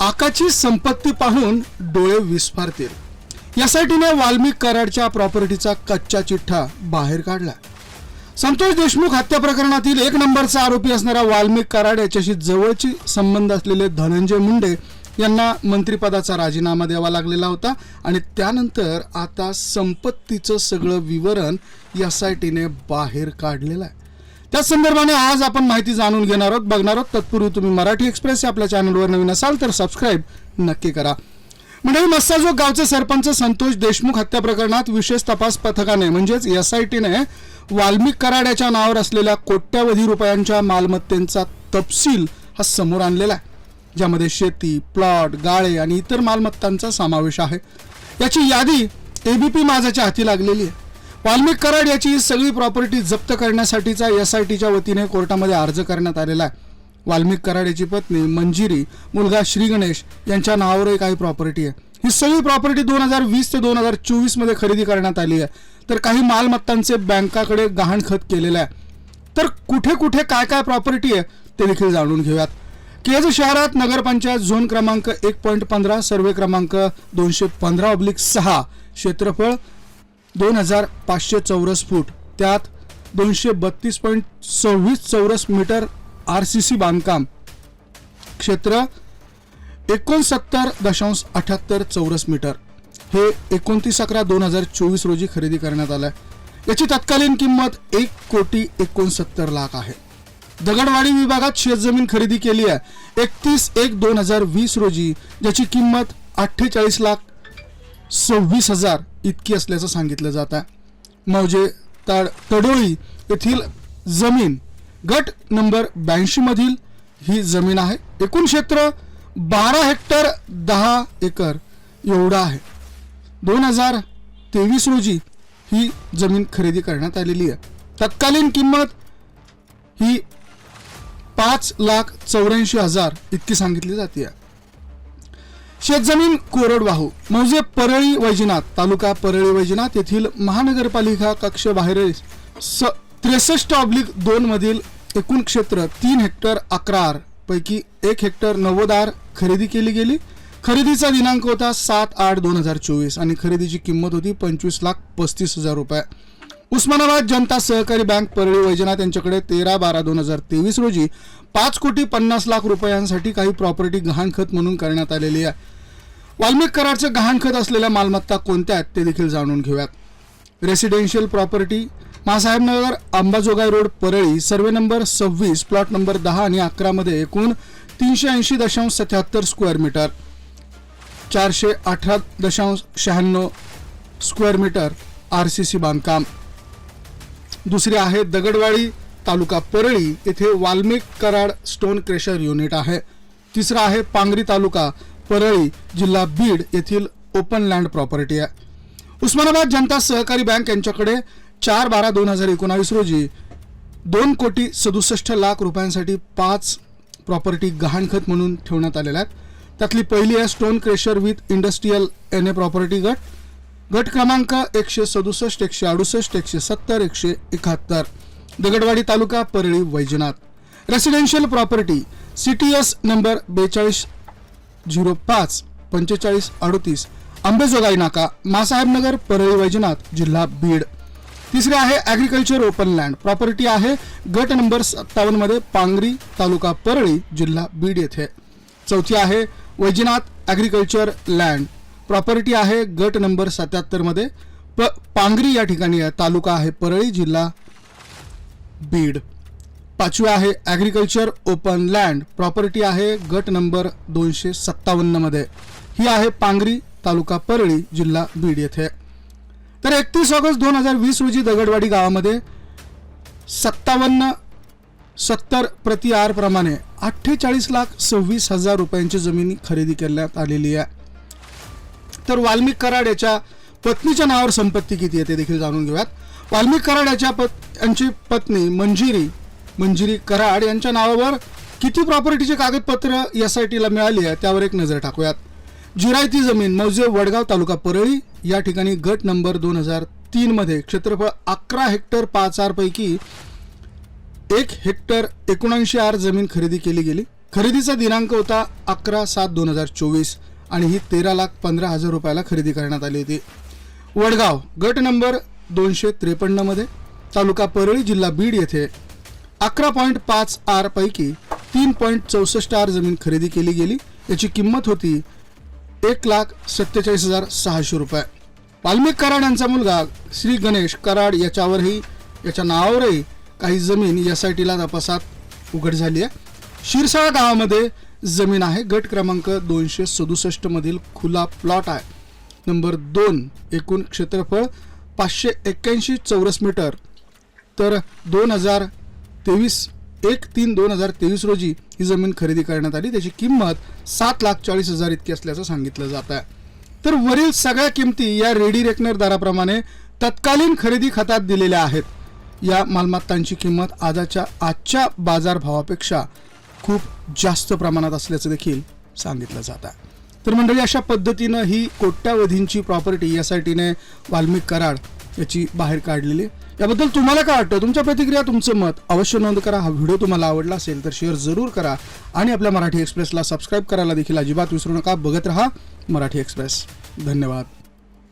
आकाची संपत्ती पाहून डोळे विस्फारतील. यासाठीने वाल्मिक कराडच्या प्रॉपर्टीचा कच्चा चिठ्ठा बाहेर काढला. संतोष देशमुख हत्या प्रकरणातील एक नंबरचा आरोपी असणारा वाल्मिक कराड याच्याशी जवळची संबंध असलेले धनंजय मुंडे यांना मंत्रिपदाचा राजीनामा द्यावा लागलेला होता आणि त्यानंतर आता संपत्तीचं सगळं विवरण एस आय टीने बाहेर काढलेलं आहे. त्याच संदर्भाने आज आपण माहिती जाणून घेणार आहोत बघणार आहोत. तत्पूर्वी तुम्ही मराठी एक्सप्रेस या आपल्या चॅनलवर नवीन असाल तर सबस्क्राईब नक्की करा. म्हणजे मस्साजोग गावचे सरपंच संतोष देशमुख हत्या प्रकरणात विशेष तपास पथकाने म्हणजेच एस आय टीने वाल्मिक कराड्याच्या नावावर असलेल्या कोट्यावधी रुपयांच्या मालमत्तेचा तपशील हा समोर आणलेला आहे. ज्यामध्ये शेती प्लॉट गाळे आणि इतर मालमत्तांचा समावेश आहे. याची यादी एबीपी माझाच्या हाती लागलेली आहे. वाल्मिक कराड याची ही सगळी प्रॉपर्टी जप्त करण्यासाठीचा एस आय टीच्या वतीने कोर्टामध्ये अर्ज करण्यात आलेला आहे. वाल्मिक कराड याची पत्नी मंजिरी मुलगा श्री गणेश यांच्या नावावरही काही प्रॉपर्टी आहे. ही सगळी प्रॉपर्टी दोन हजार वीस ते दोन हजार चोवीसमध्ये खरेदी करण्यात आली आहे. तर काही मालमत्तांचे बँकाकडे गहाणखत केलेलं आहे. तर कुठे कुठे काय काय प्रॉपर्टी आहे ते देखील जाणून घेऊयात. केज शहरात नगरपंचायत झोन क्रमांक एक पॉईंट पंधरा सर्वे क्रमांक दोनशे पंधरा ऑब्लिक सहा क्षेत्रफळ दोन हजार पाचशे चौरस फूट. त्यात दोनशे बत्तीस पॉईंट सव्वीस चौरस मीटर आर सी सी बांधकाम. क्षेत्र एकोणसत्तर दशांश अठ्याहत्तर चौरस मीटर. हे एकोणतीस अकरा दोन हजार चोवीस रोजी खरेदी करण्यात आलं आहे याची तत्कालीन किंमत एक कोटी एकोणसत्तर लाख आहे. दगडवाडी विभागात शेतजमीन खरेदी केली आहे. एकतीस एक दोन हजार वीस रोजी ज्याची किंमत अठ्ठेचाळीस लाख सव्वीस हजार इतकी असल्याचं सांगितलं जात आहे. मौजे तड तडोळी येथील जमीन गट नंबर ब्याऐंशी मधील ही जमीन आहे. एकूण क्षेत्र बारा हेक्टर दहा एकर एवढं आहे. दोन हजार तेवीस रोजी ही जमीन खरेदी करण्यात आलेली आहे. तत्कालीन किंमत ही पाच लाख चौऱ्याऐंशी हजार इतकी सांगितली जाते आहे. शेतजमीन कोरडवाहू. मौजे परळी वैजनाथ तालुका परळी वैजनाथ येथील महानगरपालिका कक्ष बाहेर स त्रेसष्ट ऑब्लिक दोन मधील एकूण क्षेत्र तीन हेक्टर अकरा आर पैकी एक हेक्टर नव्वद आर खरेदी केली गेली. खरेदीचा दिनांक होता सात आठ दोन हजार चोवीस आणि खरेदीची किंमत होती पंचवीस लाख पस्तीस हजार रुपये. उस्मानाबाद जनता सहकारी बँक परळी वैजनाथ यांच्याकडे तेरा बारा दोन हजार तेवीस रोजी पाच कोटी पन्नास लाख रुपयांसाठी काही प्रॉपर्टी गहाणखत म्हणून करण्यात आलेली आहे. वाल्मिक करारचं गहाणखत असलेल्या मालमत्ता कोणत्या आहेत ते देखील जाणून घेऊयात. Residential property Mahasahebnagar Ambajogai road Parli survey number सव्वीस प्लॉट नंबर दहा आणि अकरामध्ये एकूण तीनशे ऐंशी दशांश सत्याहत्तर स्क्वेअर मीटर चारशे अठरा दशांश शहाण्णव square metre R C C बांधकाम. दुसरी आहे दगडवाडी तालुका परळी येथे Valmik Karad stone crusher unit आहे. तिसरा आहे पांगरी तालुका परळी जिल्हा बीड येथील ओपन लँड प्रॉपर्टी आहे. उस्मानाबाद जनता सहकारी बँक यांच्याकडे चार बारा दोन हजार एकोणावीस रोजी दोन कोटी सदुसष्ट लाख रुपयांसाठी पाच प्रॉपर्टी गहाणखत म्हणून ठेवण्यात आलेल्या आहेत. त्यातली पहिली आहे stone crusher with industrial N A property गट. गट क्रमांक एकशे सदुसष्ट एकशे अडुसष्ट एकशे सत्तर एकशे एकाहत्तर. Dagadwadi taluka Parli Vaijnath. Residential property C T S number बेचाळीस झिरो पाच पंचेचाळीस अडोतीस. आंबेजोगाई नाका मासाहेबनगर परळी वैजनाथ जिल्हा बीड. तिसरे आहे ॲग्रिकल्चर ओपन लँड प्रॉपर्टी आहे गट नंबर सत्तावन्नमध्ये पांगरी तालुका परळी जिल्हा बीड येथे. चौथी आहे वैजनाथ ॲग्रिकल्चर लँड प्रॉपर्टी आहे गट नंबर सत्याहत्तरमध्ये. प पांगरी या ठिकाणी आहे तालुका आहे परळी जिल्हा बीड. पाचवी आहे ॲग्रिकल्चर ओपन लँड प्रॉपर्टी आहे गट नंबर दोनशे सत्तावन्नमध्ये. ही आहे पांगरी तालुका परळी जिल्हा बीड येथे. तर एकतीस ऑगस्ट दोन हजार वीस रोजी दगडवाडी गावामध्ये सत्तावन्न सत्तर प्रति आर प्रमाणे अठ्ठेचाळीस लाख सव्वीस हजार रुपयांची जमीन खरेदी करण्यात आलेली आहे. तर वाल्मिक कराड याच्या पत्नीच्या नावावर संपत्ती किती आहे ते देखील जाणून घेऊयात. वाल्मिक कराड याच्या पत यांची पत्नी मंजिरी मंजिरी कराड यांच्या नावावर किती प्रॉपर्टीचे कागदपत्र एस आय टीला मिळाली आहे त्यावर एक नजर टाकूयात. जिरायती जमीन मौजे वडगाव तालुका परळी या ठिकाणी गट नंबर दोन हजार तीनमध्ये क्षेत्रफळ अकरा हेक्टर पाच आरपैकी एक हेक्टर एकोणऐंशी आर जमीन खरेदी केली गेली. खरेदीचा दिनांक होता अकरा सात दोन हजार चोवीस. आणि ही तेरा लाख पंधरा हजार रुपयाला खरेदी करण्यात आली होती. वडगाव गट नंबर दोनशे त्रेपन्नमध्ये तालुका परळी जिल्हा बीड येथे अकरा पॉईंट पाच आर पैकी तीन पॉईंट चौसष्ट आर जमीन खरेदी केली गेली. याची किंमत होती एक लाख सत्तेचाळीस हजार सहाशे रुपये. वाल्मिक कराड यांचा मुलगा श्री गणेश कराड याच्यावरही याच्या नावावरही काही जमीन एस आय टीला तपासात उघड झाली आहे. शिरसाळा गावामध्ये जमीन आहे. गट क्रमांक दोनशे सदुसष्ट मधील खुला प्लॉट आहे. नंबर दोन एकूण क्षेत्रफळ पाचशे एक्क्याऐंशी चौरस मीटर. तर दोन हजार तेवीस एक तीन दोन हजार तेवीस रोजी ही जमीन खरेदी करण्यात आली. त्याची किंमत सात लाख चाळीस हजार इतकी असल्याचं सांगितलं जात आहे. तर वरील सगळ्या किमती या रेडी रेकनर दराप्रमाणे तत्कालीन खरेदी खात्यात दिलेल्या आहेत. या मालमत्तांची किंमत आजच्या आजच्या बाजारभावापेक्षा खूप जास्त प्रमाणात असल्याचं देखील सांगितलं जात आहे. तर मंडळी अशा पद्धतीनं ही कोट्यावधींची प्रॉपर्टी यासाठीने वाल्मिक कराड याची बाहेर काढलेली याबद्दल तुम्हाला काय वाटतं? तुमच्या प्रतिक्रिया तुमचं मत अवश्य नोंद करा. हा व्हिडिओ तुम्हाला आवडला असेल तर शेअर जरूर करा आणि आपल्या मराठी एक्सप्रेसला सबस्क्राईब करायला देखील अजिबात विसरू नका. बघत रहा मराठी एक्सप्रेस. धन्यवाद.